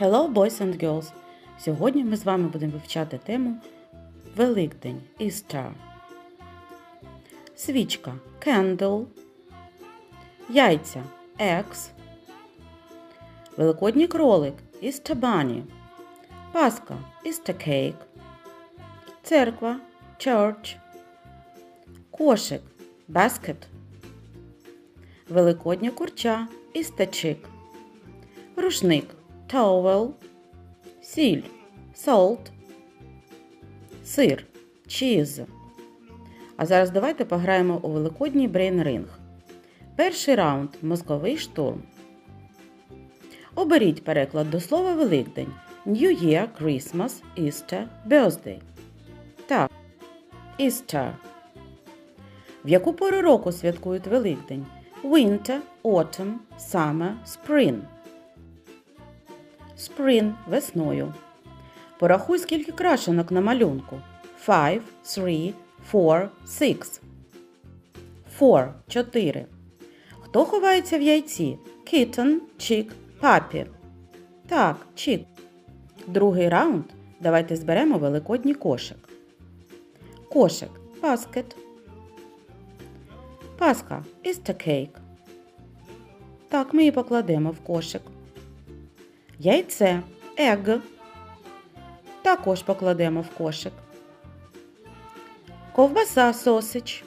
Hello, boys and girls! Сьогодні ми з вами будемо вивчати тему Великдень Easter. Свічка Candle. Яйця Eggs. Великодній кролик Easter Bunny. Паска Easter Cake. Церква Church. Кошик Basket. Великодня курча Easter Chick. Рушник towel, сіль salt, сир cheese. А зараз давайте пограємо у великодній Ring. Перший раунд мозковий штурм. Оберіть переклад до слова Великдень. New Year, Christmas, Easter, Birthday. Так. Easter. В яку пору року святкують Великдень? Winter, Autumn, Summer, Spring. Spring – весною. Порахуй, скільки крашенок на малюнку. Five, three, four, six. Four – чотири. Хто ховається в яйці? Kitten, chick, puppy. Так, chick. Другий раунд. Давайте зберемо великодній кошик. Кошик – basket. Паска – Easter cake. Так, ми її покладемо в кошик. Яйце egg. Також покладемо в кошик. Ковбаса сосич.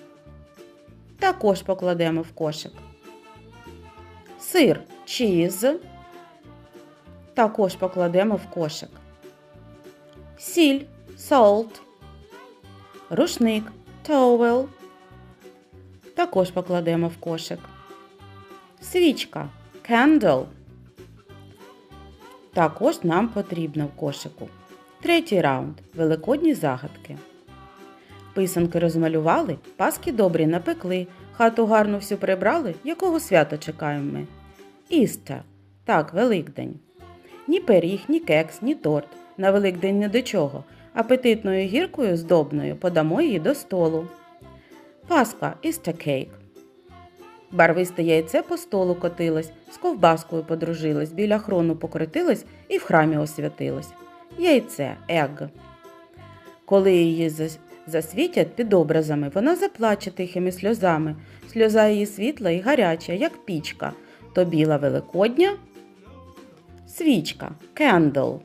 Також покладемо в кошик. Сир чіз. Також покладемо в кошик. Сіль salt. Рушник towel. Також покладемо в кошик. Свічка candle. Також нам потрібно в кошику. Третій раунд. Великодні загадки. Писанки розмалювали, паски добрі напекли, хату гарну всю прибрали, якого свята чекаємо ми. Істер. Так, Великдень. Ні пиріг, ні кекс, ні торт. На Великдень не до чого. Апетитною гіркою здобною подамо її до столу. Паска Easter cake. Барвисте яйце по столу котилось, з ковбаскою подружилось, біля хрону покрутилось і в храмі освятилось. Яйце ег. Коли її засвітять під образами, вона заплаче тихими сльозами. Сльоза її світла і гаряча, як пічка. То біла великодня. Свічка candle.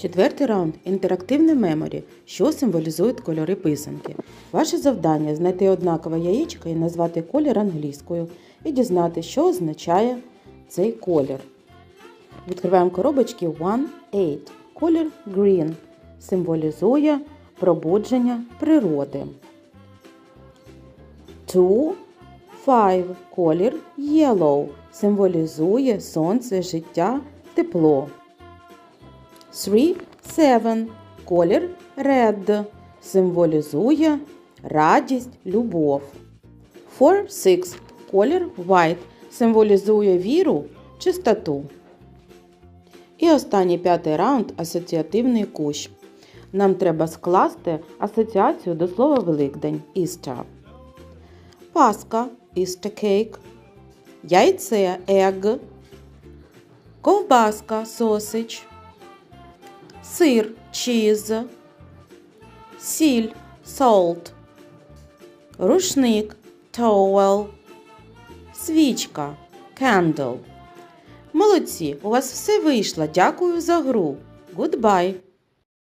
Четвертий раунд інтерактивне меморі, що символізують кольори писанки. Ваше завдання знайти однакове яєчко і назвати колір англійською і дізнати, що означає цей колір. Відкриваємо коробочки 1-8. Колір green символізує пробудження природи. 2-5. Колір yellow символізує сонце, життя, тепло. 3, 7. Колір red символізує радість, любов. 4, 6. Колір white символізує віру, чистоту. І останній п'ятий раунд асоціативний кущ. Нам треба скласти асоціацію до слова Великдень Easter. Паска Easter cake. Яйце egg. Ковбаска sausage сир чіз, сіль солт, рушник towel, свічка candle. Молодці, у вас все вийшло. Дякую за гру. Goodbye!